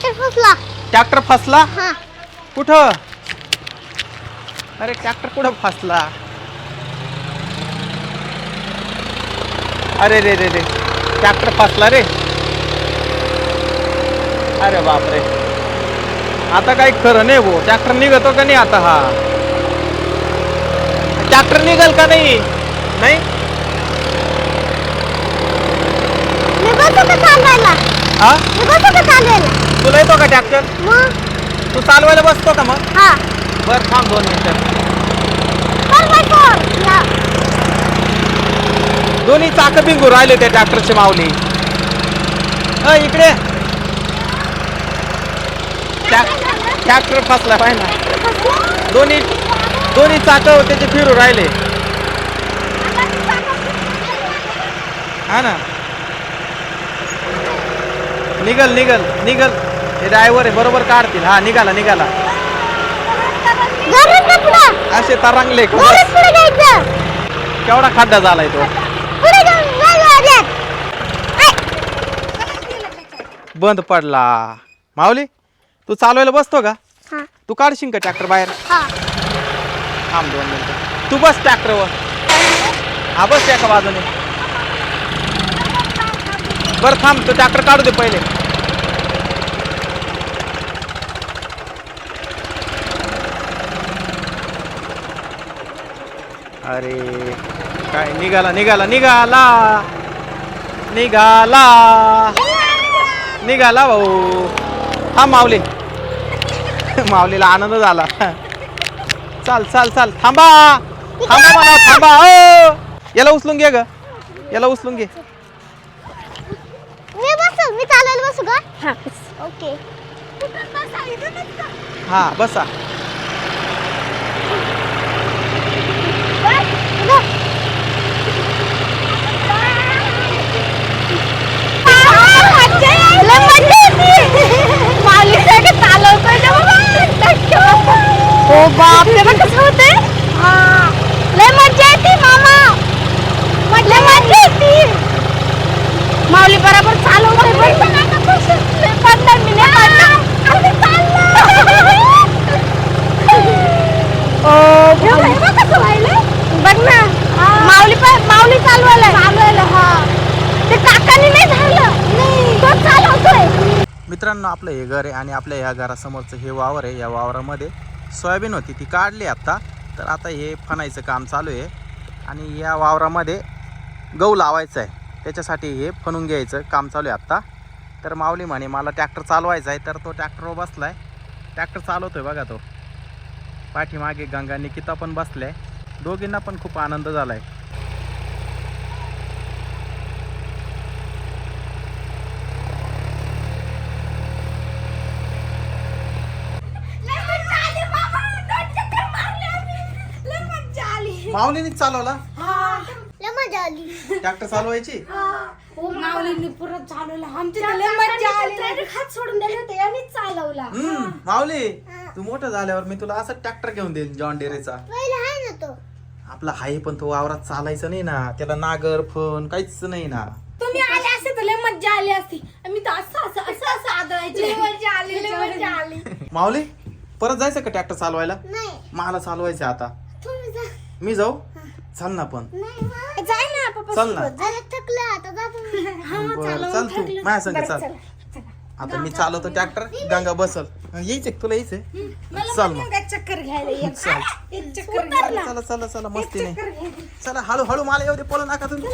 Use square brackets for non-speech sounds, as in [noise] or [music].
Tractor फसला. Tractor फसला? हा. कुठं? अरे ट्रॅक्टर कुठं फसला? अरे रे रे रे. ट्रॅक्टर फसला रे. अरे बापरे. आता काही खरं नाही भाऊ. ट्रॅक्टर निघतो का नाही आता हा? ट्रॅक्टर निघल का नाही? नाही? हा? मी बसू का चालवायला? तुला येतो का ट्रॅक्टर मग? तू चालवायला बसतो का मग? हा. बर थांब दोन मिनिटं. बाय या. दोन्ही चाक बिंगू राहिले त्या ट्रॅक्टरचे माऊली. अ इकडे. ट्रॅक- ट्रॅक्टर फसला पाहिजे ना. दोन्ही दोन्ही चाक त्याचे फिरू राहिले. हा ना. निघल निघल निघल. हे ड्रायव्हर आहे बरोबर काढतील. हा निघाला निघाला. असे तरंगले केवढा खड्डा झालाय तो. बंद पडला. माऊली तू चालवायला बसतो का? हा. तू काढशील का ट्रॅक्टर बाहेर? हा. थांब दोन मिनिटं. तू बस ट्रॅक्टरवर हा बस एका बाजूने. बरं थांब तो ट्रॅक्टर काढू दे पहिले. अरे काय निघाला निघाला निघाला. निघाला. निघाला भाऊ. हा मावले माऊलीला आनंद झाला. चाल चाल चाल. थांबा. थांबा मला थांबा. याला उचलून घे ग. याला उचलून घे मी बसू मी चालायला बसू का हा. ओके हा बसा हो बाप रे मग कसं होते लय मज्जा येते मामा लय मज्जा येते माऊली बरोबर चालवते पडणार मी नाही बघ ना माऊली पण माऊली चालवायला चालवायला हा ते काकानी नाही झालं तो चालवतोय मित्रांनो आपलं हे घर आहे आणि आपल्या ह्या घरासमोरचं हे वावर आहे. या वावरामध्ये सोयाबीन होती ती काढली आत्ता तर आता हे फणायचं काम चालू आहे. आणि या वावरामध्ये गहू लावायचं आहे. त्याच्यासाठी हे फणून घ्यायचं काम चालू आहे आत्ता तर माऊली म्हणे मला ट्रॅक्टर चालवायचा आहे. तर तो ट्रॅक्टरवर बसला आहे ट्रॅक्टर आहे बघा तो. पाठीमागे गंगा निकिता पण आहे. दोघींना पण खूप आनंद झाला आहे माऊलीनेच चालवला? लय मजा आली. ट्रॅक्टर चालवायची? माऊलींनी पुरत चालवलं. आमची तर लय मज्जा आली. हात सोडून दिले होते यांनी चालवला. हम्म माऊली तू मोठं झाल्यावर मी तुला असं ट्रॅक्टर घेऊन देईन जॉन डेरेचा पहिला आहे ना तो. आपला हाय पण तो वावरात चालायचं नाही ना. त्याला नागर फण काहीच नाही ना. तुम्ही आले असते तर लय मज्जा आली असती. मी तर असं असं असं असं आदळायचे. आली लय आली. माऊली परत जायचं का ट्रॅक्टर चालवायला? नाही. मला चालवायचं आता. मी जाऊ? चल ना पण. नाही. जाय ना पप्पा चल ना. थकलं आता [laughs] बरं चल तू. माझ्या संग चल. आता मी चालवतो ट्रॅक्टर. गंगा बसल. यायचंय का तुला यायचंय? चल मग. एक चक्कर घ्यायला. चल. एक चक्कर घ्यायला चला चला चला मस्तीने. चक्कर घ्यायला चला हळू हळू मला येऊ दे पळू नका तुम्ही.